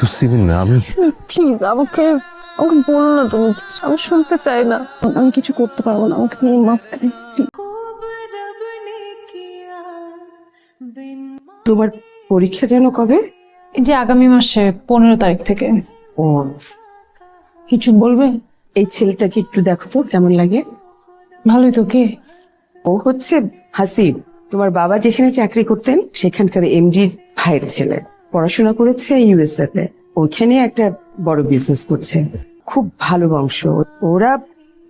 তো না আমি প্লিজ আমাকে আমাকে বলো না তুমি কিছু আমি শুনতে চাই না। আমি কিছু করতে পারব না আমাকে তুমি মাফ করে তোমার পরীক্ষা যেন কবে? এই যে আগামী মাসে পনেরো তারিখ থেকে। ও। কিছু বলবে? এই ছেলেটাকে একটু দেখো তো কেমন লাগে? ভালোই তো কে? ও হচ্ছে হাসিব। তোমার বাবা যেখানে চাকরি করতেন সেখানকার এমডির ভাইয়ের ছেলে। পড়াশোনা করেছে ইউএসএ তে ওইখানে একটা বড় বিজনেস করছে। খুব ভালো বংশ। ওরা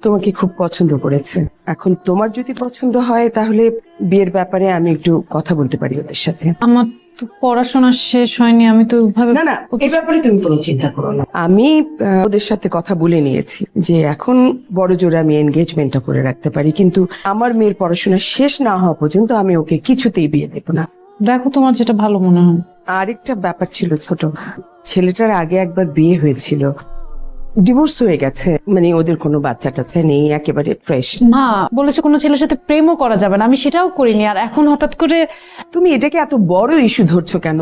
তোমাকে খুব পছন্দ করেছে। এখন তোমার যদি পছন্দ হয় তাহলে বিয়ের ব্যাপারে আমি একটু কথা বলতে পারি ওদের সাথে। আমার তো পড়াশোনা শেষ হয়নি আমি তো ওইভাবে না না এই ব্যাপারে তুমি কোনো চিন্তা করো না। আমি আহ, ওদের সাথে কথা বলে নিয়েছি যে এখন বড় জোরে আমি এনগেজমেন্টটা করে রাখতে পারি। কিন্তু আমার মেয়ের পড়াশোনা শেষ না হওয়া পর্যন্ত আমি ওকে কিছুতেই বিয়ে দেব না। দেখো তোমার যেটা ভালো মনে হয়। আরেকটা ব্যাপার ছিল ছোট। ছেলেটার আগে একবার বিয়ে হয়েছিল। ডিভোর্স হয়ে গেছে। মানে ওদের কোনো বাচ্চা টাচ্চা নেই একেবারে ফ্রেশ মা বলেছে কোনো ছেলের সাথে প্রেমও করা যাবে না আমি সেটাও করিনি। আর এখন হঠাৎ করে তুমি এটাকে এত বড় ইস্যু ধরছো কেন?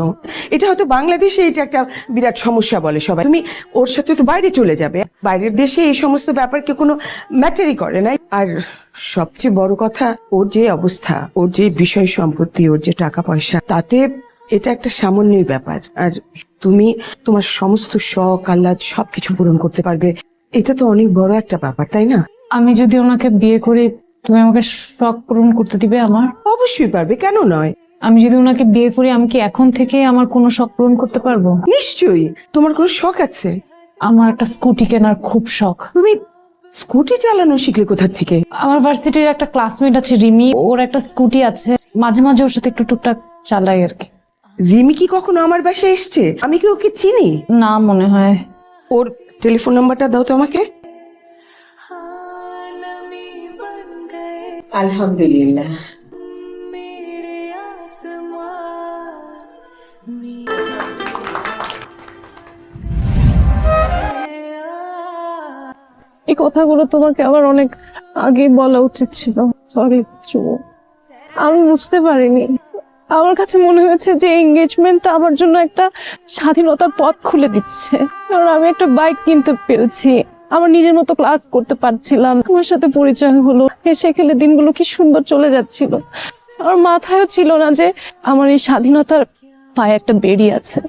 এটা হয়তো বাংলাদেশে এটা একটা বিরাট সমস্যা বলে সবাই। তুমি ওর সাথে তো বাইরে চলে যাবে। বাইরের দেশে এই সমস্ত ব্যাপারকে কোনো ম্যাটারই করে না আর সবচেয়ে বড় কথা ওর যে অবস্থা ওর যে বিষয় সম্পত্তি ওর যে টাকা পয়সা তাতে এটা একটা সামান্যই ব্যাপার। আর তুমি তোমার সমস্ত শখ আহ্লাদ সবকিছু পূরণ করতে পারবে। এটা তো অনেক বড় একটা ব্যাপার তাই না? আমি যদি ওনাকে বিয়ে করে তুমি আমাকে শখ পূরণ করতে দিবে আমার? অবশ্যই পারবে কেন নয়? আমি যদি ওনাকে বিয়ে করি আমি কি এখন থেকে আমার কোনো শখ পূরণ করতে পারব? নিশ্চয়ই। তোমার কোনো শখ আছে? আমার একটা স্কুটি কেনার খুব শখ। তুমি স্কুটি চালানো শিখলে কোথা থেকে? আমার ভার্সিটির একটা ক্লাসমেট আছে রিমি। ওর একটা স্কুটি আছে। মাঝে মাঝে ওর সাথে একটু টুকটাক চালাই আর কি। রিমি কি কখনো আমার বাসায় এসছে? আমি কি ওকে চিনি? না মনে হয়। ওর টেলিফোন নাম্বারটা দাও তো আমাকে। আলহামদুলিল্লাহ। এই কথাগুলো তোমাকে আবার অনেক আগে বলা উচিত ছিল। সরি চুমু আমি বুঝতে পারিনি। আমার কাছে মনে হয়েছে যে এঙ্গেজমেন্টটা আমার জন্য একটা স্বাধীনতার পথ খুলে দিচ্ছে। কারণ আমি একটা বাইক কিনতে পেরেছি। আমার নিজের মতো ক্লাস করতে পারছিলাম। আমার সাথে পরিচয় হলো। হেসে খেলে দিনগুলো কি সুন্দর চলে যাচ্ছিল। আমার মাথায়ও ছিল না যে আমার এই স্বাধীনতার পায়ে একটা বেড়ি আছে।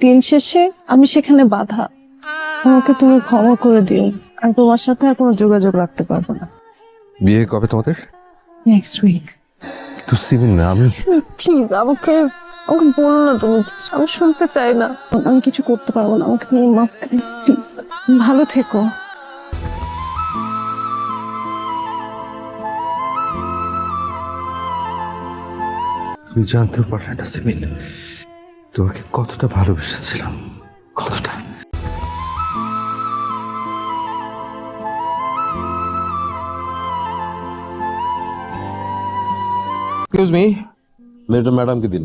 দিন শেষে আমি সেখানে বাধা। আমাকে তুমি ক্ষমা করে দিও। আমি তোমার সাথে আর কোনো যোগাযোগ রাখতে পারব না। বিয়ে কবে তোমাদের? নেক্সট উইক তো সিমিন না আমি প্লিজ আমাকে আমাকে বলো না তুমি কিছু আমি শুনতে চাই না। আমি কিছু করতে পারব না আমাকে তুমি মাফ করে প্লিজ ভালো থেকো। তুমি জানতেও পারলে না সিমিন। তোমাকে কতটা ভালোবেসেছিলাম কতটা? এক্সকিউজ মি মেয়েটা ম্যাডামকে দিন।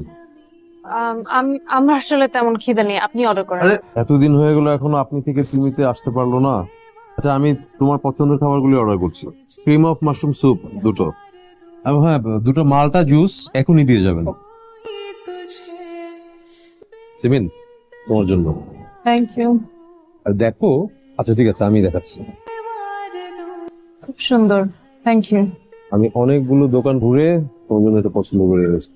আমি আমার আসলে তেমন খিদে নেই আপনি অর্ডার করেন। আরে এতদিন হয়ে গেল এখনও আপনি থেকে তুমিতে আসতে পারল না। আচ্ছা আমি তোমার পছন্দের খাবারগুলি অর্ডার করছি। ক্রিম অফ মাশরুম স্যুপ দুটো। আর হ্যাঁ দুটো মালটা জুস এখনই দিয়ে যাবেন। সিমিন তোমার জন্য। থ্যাংক ইউ আর দেখো আচ্ছা ঠিক আছে আমি দেখাচ্ছি। খুব সুন্দর থ্যাংক ইউ আমি অনেকগুলো দোকান ঘুরে তোমার জন্য এটা পছন্দ করে এনেছি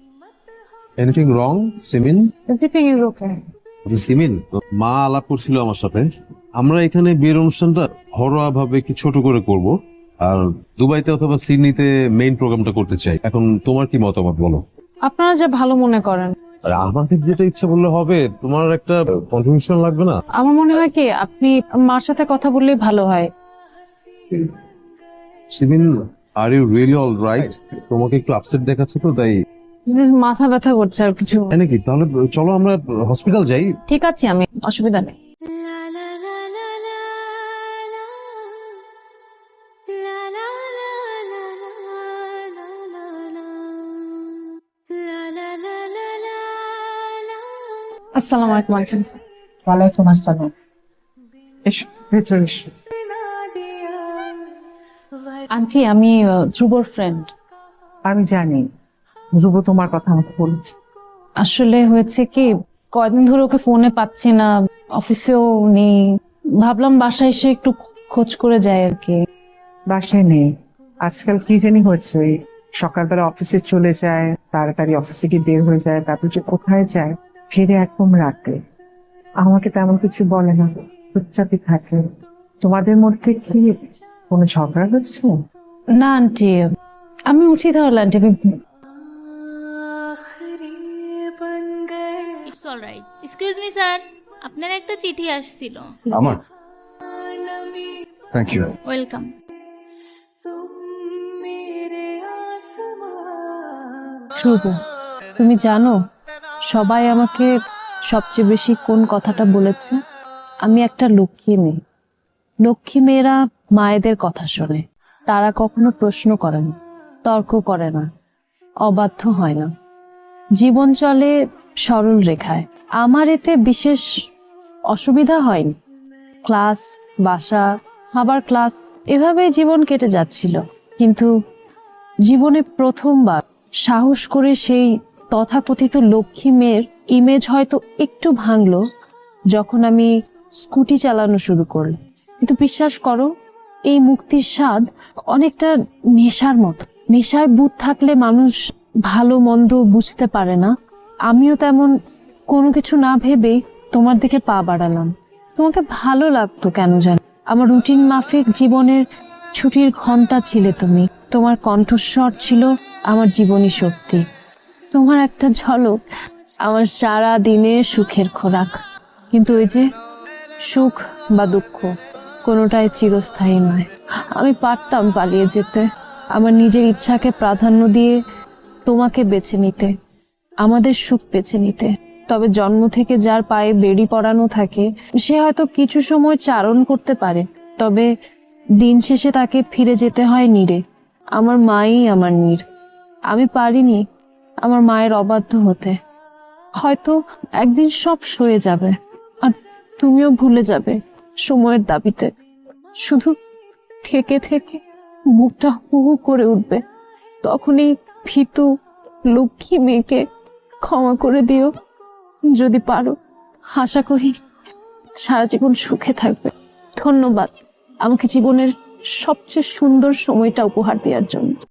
anything wrong Simin everything is okay আচ্ছা সিমিন মা আলাপ করছিল আমার সাথে। আমরা এখানে বিয়ের অনুষ্ঠানটা ঘরোয়া ভাবে কি ছোট করে করব। আর দুবাইতে অথবা সিডনিতে মেইন প্রোগ্রামটা করতে চাই। এখন তোমার কি মতামত বলো? আপনারা যা ভালো মনে করেন। আর আমাদের যেটা ইচ্ছা বললে হবে তোমার একটা কন্ট্রিবিউশন লাগবে না? আমার মনে হয় কি আপনি মার সাথে কথা বললেই ভালো হয়। Simin are you really all right তোমাকে একটু আপসেট দেখাচ্ছে তো তাই মাথা ব্যথা করছে আর কিছু নাকি? তাহলে চলো আমরা হসপিটাল যাই। ঠিক আছে আমি অসুবিধা নেই। আসসালামু আলাইকুম আন্টি। ওয়ালাইকুম আসসালাম। এসো। ভেতরে এসো। আন্টি আমি ধ্রুবর ফ্রেন্ড আমি জানি। ধ্রুব তোমার কথা আমাকে বলেছে। আসলে হয়েছে কি কয়দিন ধরে ওকে ফোনে পাচ্ছি না অফিসেও নেই। ভাবলাম বাসায় এসে একটু খোঁজ করে যায় আর কি। বাসায় নেই। আজকাল কি জানি হয়েছে সকালবেলা অফিসে চলে যায় তাড়াতাড়ি অফিসে গিয়ে বের হয়ে যায় তারপর যে কোথায় যায় ফিরে একদম রাতে। আমাকে তেমন কিছু বলে না চুপচাপই থাকে। তোমাদের মধ্যে কি কোনো ঝগড়া হচ্ছে? না আন্টি। আমি উঠি তাহলে আন্টি আমি it's all right excuse me sir আপনার একটা চিঠি আসছিল। আমার? Thank you welcome Shubho. তুমি জানো সবাই আমাকে সবচেয়ে বেশি কোন কথাটা বলেছে? আমি একটা লক্ষ্মী মেয়ে। লক্ষ্মী মেয়েরা মায়েদের কথা শোনে। তারা কখনো প্রশ্ন করে না, তর্ক করে না, অবাধ্য হয় না। জীবন চলে সরল রেখায়। আমার এতে বিশেষ অসুবিধা হয়নি। ক্লাস, বাসা, আবার ক্লাস, এভাবেই জীবন কেটে যাচ্ছিল। কিন্তু জীবনে প্রথমবার সাহস করে সেই তথাকথিত লক্ষ্মী মেয়ের ইমেজ হয়তো একটু ভাঙলো, যখন আমি স্কুটি চালানো শুরু করলাম। কিন্তু বিশ্বাস করো, এই মুক্তির স্বাদ অনেকটা নেশার মতো। নেশায় বুধ থাকলে মানুষ ভালো, মন্দ বুঝতে পারে না। আমিও তেমন কোনো কিছু না ভেবে তোমার দিকে পা বাড়ালাম। তোমাকে ভালো লাগতো কেন জানি? আমার রুটিন মাফিক জীবনের ছুটির ঘণ্টা ছিলে তুমি। তোমার কণ্ঠস্বর ছিল আমার জীবনী শক্তি। তোমার একটা ঝলক আমার সারা দিনের সুখের খোরাক। কিন্তু ওই যে সুখ বা দুঃখ কোনোটাই চিরস্থায়ী নয়। আমি পারতাম পালিয়ে যেতে। আমার নিজের ইচ্ছাকে প্রাধান্য দিয়ে তোমাকে বেছে নিতে, আমাদের সুখ বেছে নিতে। তবে জন্ম থেকে যার পায়ে বেড়ি পড়ানো থাকে, সে হয়তো কিছু সময় চারণ করতে পারে, তবে দিন শেষে তাকে ফিরে যেতে হয় নীরে। আমার মাই আমার নীর। আমি পারিনি আমার মায়ের অবাধ্য হতে। হয়তো একদিন সব সয়ে যাবে, আর তুমিও ভুলে যাবে। সময়ের দাবিতে। শুধু থেকে থেকে মুখটা হু হু করে উঠবে। তখনই ভীতু লক্ষ্মী মেয়েকে ক্ষমা করে দিও। যদি পারো, আশা করি সারা জীবন সুখে থাকবে। ধন্যবাদ আমাকে জীবনের সবচেয়ে সুন্দর সময়টা উপহার দেওয়ার জন্য।